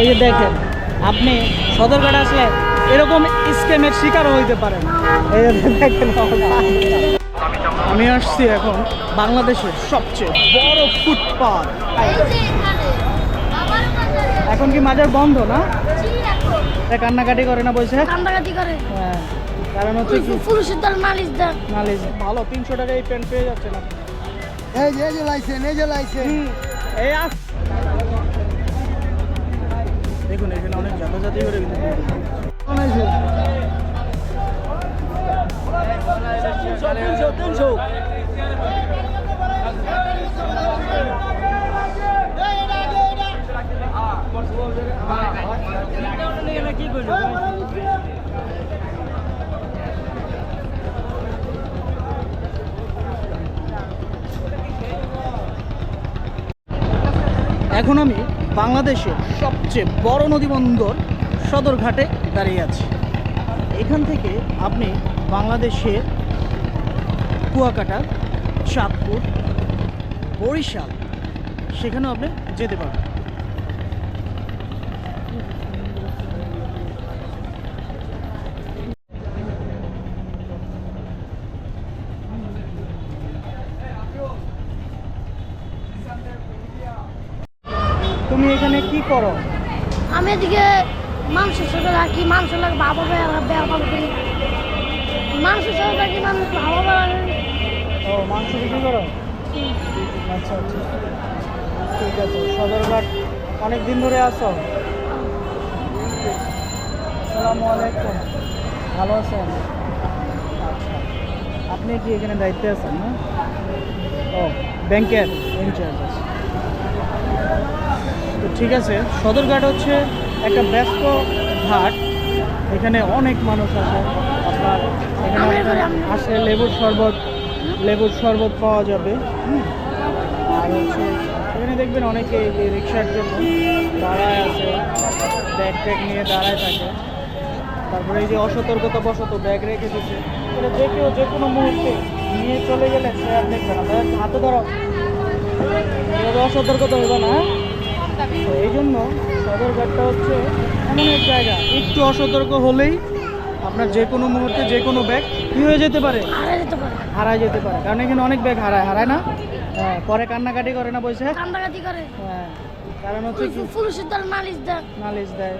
এই যে দেখেন আপনি সদরঘাট আসলে এরকম স্ক্যামের শিকারও হইতে পারেন। এই যে দেখেন আমি আসছি এখন বাংলাদেশের সবচেয়ে বড় ফুটপাথ এখন কি মাজার বন্ধ না? কান্নাকাটি করে না বলছে কান্দাকাটি করে। হ্যাঁ কারণ হচ্ছে কি? পুরুষের দল নালিশ দেয় নালিশ। ভালো তিনশো টাকা এই প্যান্ট পেয়ে যাচ্ছেন আপনি। এই যে এই লাইসেন্স এই যে লাইসেন্স এই আস এখন আমি বাংলাদেশের সবচেয়ে বড় নদী বন্দর সদরঘাটে দাঁড়িয়ে আছি। এখান থেকে আপনি বাংলাদেশের কুয়াকাটা, চাঁদপুর, বরিশাল, সেখানেও আপনি যেতে পারবেন। তুমি এখানে কি করো? আমি এদিকে মাংস ছোট রাখি মাংস লাগে বাবা ব্যবহার করি। মাংস ছোট রাখি মানুষ ভালো ও মাংস বিক্রি করো? আচ্ছা আচ্ছা। ঠিক আছে সদরঘাট অনেক দিন ধরে আসো আসসালামু আলাইকুম। ভালো আছেন? আচ্ছা। আপনি কি এখানে দায়িত্বে আছেন না? ও ব্যাংকের ইনচার্জ আছে তো ঠিক আছে, সদরঘাট হচ্ছে একটা ব্যস্ত ঘাট। এখানে অনেক মানুষ আসে আপনার এখানে আসলে লেবুর শরবত লেবুর শরবত পাওয়া যাবে। আর হচ্ছে, এখানে দেখবেন অনেকে রিক্সার জন্য দাঁড়ায় আছে, ব্যাগ ট্যাগ নিয়ে দাঁড়ায় থাকে। তারপরে এই যে অসতর্কতা বশত ব্যাগ রেখে দিচ্ছে এটা যে কেউ যে কোনো মুহূর্তে নিয়ে চলে গেলে সে আর দেখবে না। হাতে ধরো। অসতর্কতা হবে না হ্যাঁ? তো এই জন্য সদরঘাটটা হচ্ছে এমন এক জায়গা। একটু অসতর্ক হলেই আপনার যে কোনো মুহূর্তে যে কোনো ব্যাগ কী হয়ে যেতে পারে? হারা যেতে পারে। হারায় যেতে পারে। কারণ এখানে অনেক ব্যাগ হারায়। হারায় না? হ্যাঁ পরে কান্নাকাটি করে না বসে? কান্দাকাটি করে। হ্যাঁ কারণ হচ্ছে পুরুষের নালিশ দেয়। নালিশ দেয়।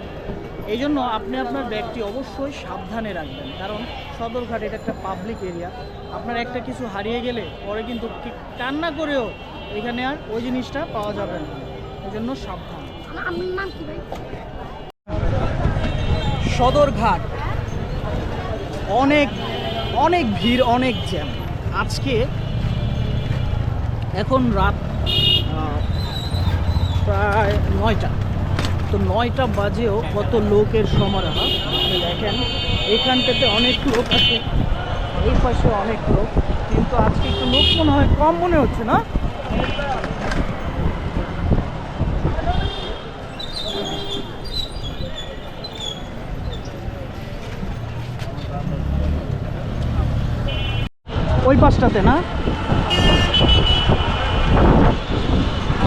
এই জন্য আপনি আপনার ব্যাগটি অবশ্যই সাবধানে রাখবেন। কারণ সদরঘাট এটা একটা পাবলিক এরিয়া আপনার একটা কিছু হারিয়ে গেলে পরে কিন্তু কান্না করেও এখানে আর ওই জিনিসটা পাওয়া যাবে না। জন্য সাবধান। সদরঘাট। অনেক অনেক ভিড় অনেক জ্যাম। আজকে এখন রাত প্রায় নয়টা। তো নয়টা বাজেও কত লোকের সমারোহ আপনি দেখেন। এখানটাতে অনেক লোক আছে এই পাশে অনেক লোক। কিন্তু আজকে একটু লোক মনে হয় কম মনে হচ্ছে না? ওই পাশটাতে, না?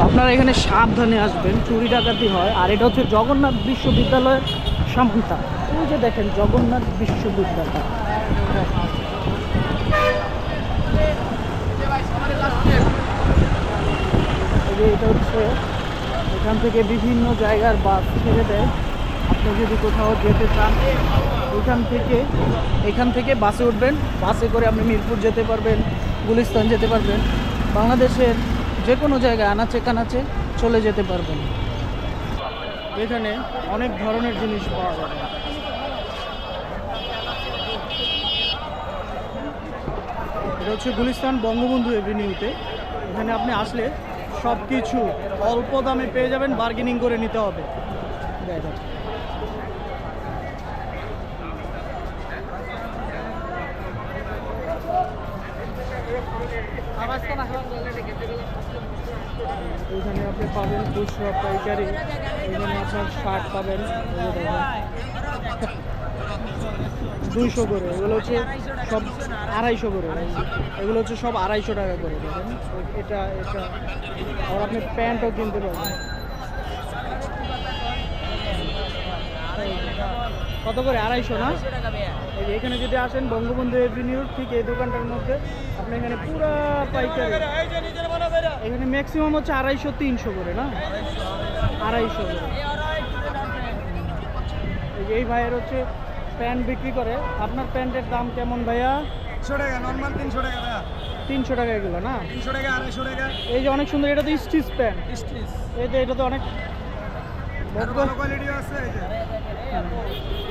আপনারা এখানে সাবধানে আসবেন, চুরি ডাকাতি হয়। আর এটা হচ্ছে জগন্নাথ বিশ্ববিদ্যালয়ের সামন্তা। ওই যে দেখেন, জগন্নাথ বিশ্ববিদ্যালয়। এটা হচ্ছে, এখান থেকে বিভিন্ন জায়গার বাস ছেড়ে দেয়। আপনি যদি কোথাও যেতে চান, এখান থেকে এখান থেকে বাসে উঠবেন। বাসে করে আপনি মিরপুর যেতে পারবেন, গুলিস্তান যেতে পারবেন। বাংলাদেশের যে কোনো জায়গায় আনাচে কানাচে চলে যেতে পারবেন। এখানে অনেক ধরনের জিনিস পাওয়া যাবে এটা হচ্ছে গুলিস্তান বঙ্গবন্ধু এভিনিউতে। এখানে আপনি আসলে সব কিছু অল্প দামে পেয়ে যাবেন, বার্গেনিং করে নিতে হবে। দেখেন এখানে আপনি পাবেন খুচরো পাইকারি এখানে আপনার শার্ট পাবেন। দুইশো করে। এগুলো হচ্ছে সব আড়াইশো করে। এগুলো হচ্ছে সব আড়াইশো টাকা করে। দেখেন, এটা এটা। আর আপনি প্যান্টও কিনতে পারবেন। কত করে? আড়াইশো না? এই এখানে যদি আসেন বঙ্গবন্ধু এভিনিউর ঠিক এই দোকানটার মধ্যে আপনি এখানে পুরো পাইকারি। এখানে ম্যাক্সিমাম হচ্ছে আড়াইশো তিনশো করে না? আড়াইশো করে। এই এই ভাইয়ের হচ্ছে প্যান্ট বিক্রি করে। আপনার প্যান্টের দাম কেমন ভাইয়া? তিনশো টাকা নর্মাল তিনশো টাকা ভাইয়া। তিনশো টাকা এগুলো না? তিনশো টাকা আড়াইশো টাকা। এই যে অনেক সুন্দর এটা তো স্টিচ প্যান্ট। স্টিচ। এই তো এটা তো অনেক কোয়ালিটিও আছে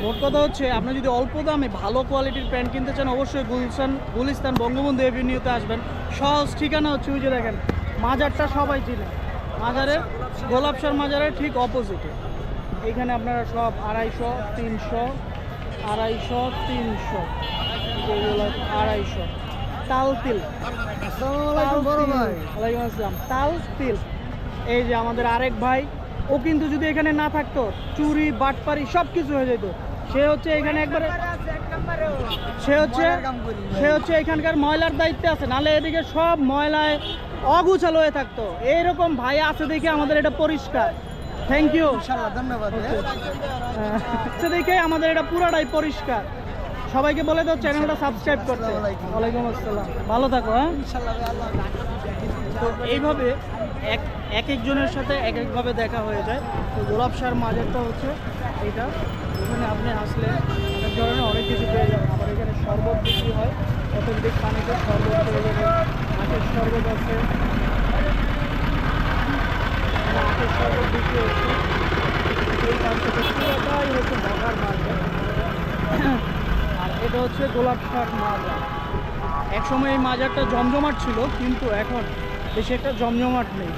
মোট কথা হচ্ছে আপনি যদি অল্প দামে ভালো কোয়ালিটির প্যান্ট কিনতে চান অবশ্যই গুলশান গুলিস্তান বঙ্গবন্ধু এভিনিউতে আসবেন। সহজ ঠিকানা হচ্ছে ওই যে দেখেন মাজারটা সবাই চিনে। মাজারের গোলাপসার মাজারের ঠিক অপোজিটে এইখানে আপনারা সব আড়াইশো তিনশো আড়াইশো তিনশো। এগুলো আড়াইশো তাল তিল। ওয়ালাইকুম আসসালাম। তাল তিল। এই যে আমাদের আরেক ভাই ও কিন্তু যদি এখানে না থাকতো চুরি বাটপারি সব কিছু হয়ে যেত। সে হচ্ছে এখানে একবারে সে হচ্ছে। সে হচ্ছে এখানকার ময়লার দায়িত্বে আছে নালে এদিকে সব ময়লায় অগুছালো হয়ে থাকতো। এইরকম ভাই আছে দেখে আমাদের এটা পরিষ্কার। থ্যাংক ইউ ধন্যবাদ। আচ্ছা দেখে আমাদের এটা পুরাটাই পরিষ্কার। সবাইকে বলে দাও চ্যানেলটা সাবস্ক্রাইব করতে। ওয়ালাইকুম আসসালাম। ভালো থাকো হ্যাঁ ইনশাআল্লাহ ভাইয়া, আল্লাহ হাফেজ। তো এইভাবে এক এক একজনের সাথে এক একভাবে দেখা হয়ে যায়। তো গোলাপ সার মাজারটা হচ্ছে এইটা এখানে আপনি আসলে অনেক ধরনের অনেক কিছু পেয়ে যাবেন। আবার এখানে শরবত বিক্রি হয়। অথেন্টিক পানিতে শরবত পেয়ে যাবেন। আখের শরবত আছে। আখের শরবত বিক্রি হচ্ছে। এই থেকে পুরোটাই হচ্ছে মগার মার্কেট আর এটা হচ্ছে গোলাপ শাক মাজার। একসময় এই মাজারটা জমজমাট ছিল, কিন্তু এখন বেশি একটা জমজমাট নেই।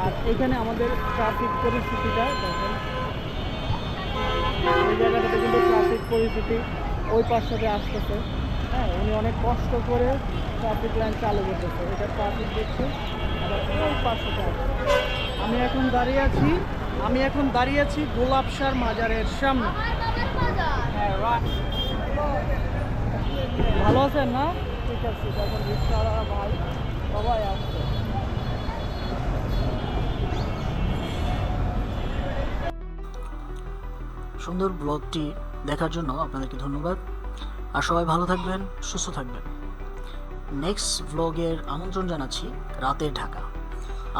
আর এখানে আমাদের ট্রাফিক পরিস্থিতিটা দেখেন। এই জায়গাটাতে কিন্তু ট্রাফিক পরিস্থিতি ওই পাশটাতে আসতেছে। হ্যাঁ উনি অনেক কষ্ট করে ট্রাফিক লাইন চালু করতেছে। এটা ট্রাফিক দেখছে ওই পাশটাতে আমি এখন দাঁড়িয়ে আছি, আমি এখন দাঁড়িয়ে আছি গোলাপসার মাজারের সামনে। হ্যাঁ. ভালো আছেন না? আছে এখন রিক্সাওয়ালা ভাই সবাই আসছে। সুন্দর ব্লগটি দেখার জন্য আপনাদেরকে ধন্যবাদ। আর সবাই ভালো থাকবেন, সুস্থ থাকবেন। নেক্সট ব্লগের আমন্ত্রণ জানাচ্ছি রাতের ঢাকা।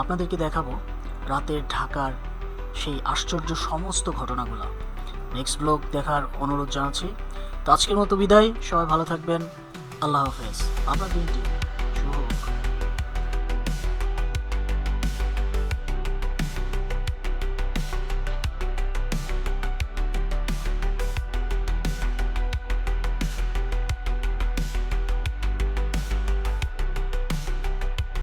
আপনাদেরকে দেখাবো রাতের ঢাকার সেই আশ্চর্য সমস্ত ঘটনাগুলো। নেক্সট ব্লগ দেখার অনুরোধ জানাচ্ছি। তো আজকের মতো বিদায়, সবাই ভালো থাকবেন। আল্লাহ হাফেজ। আপনার দিনটি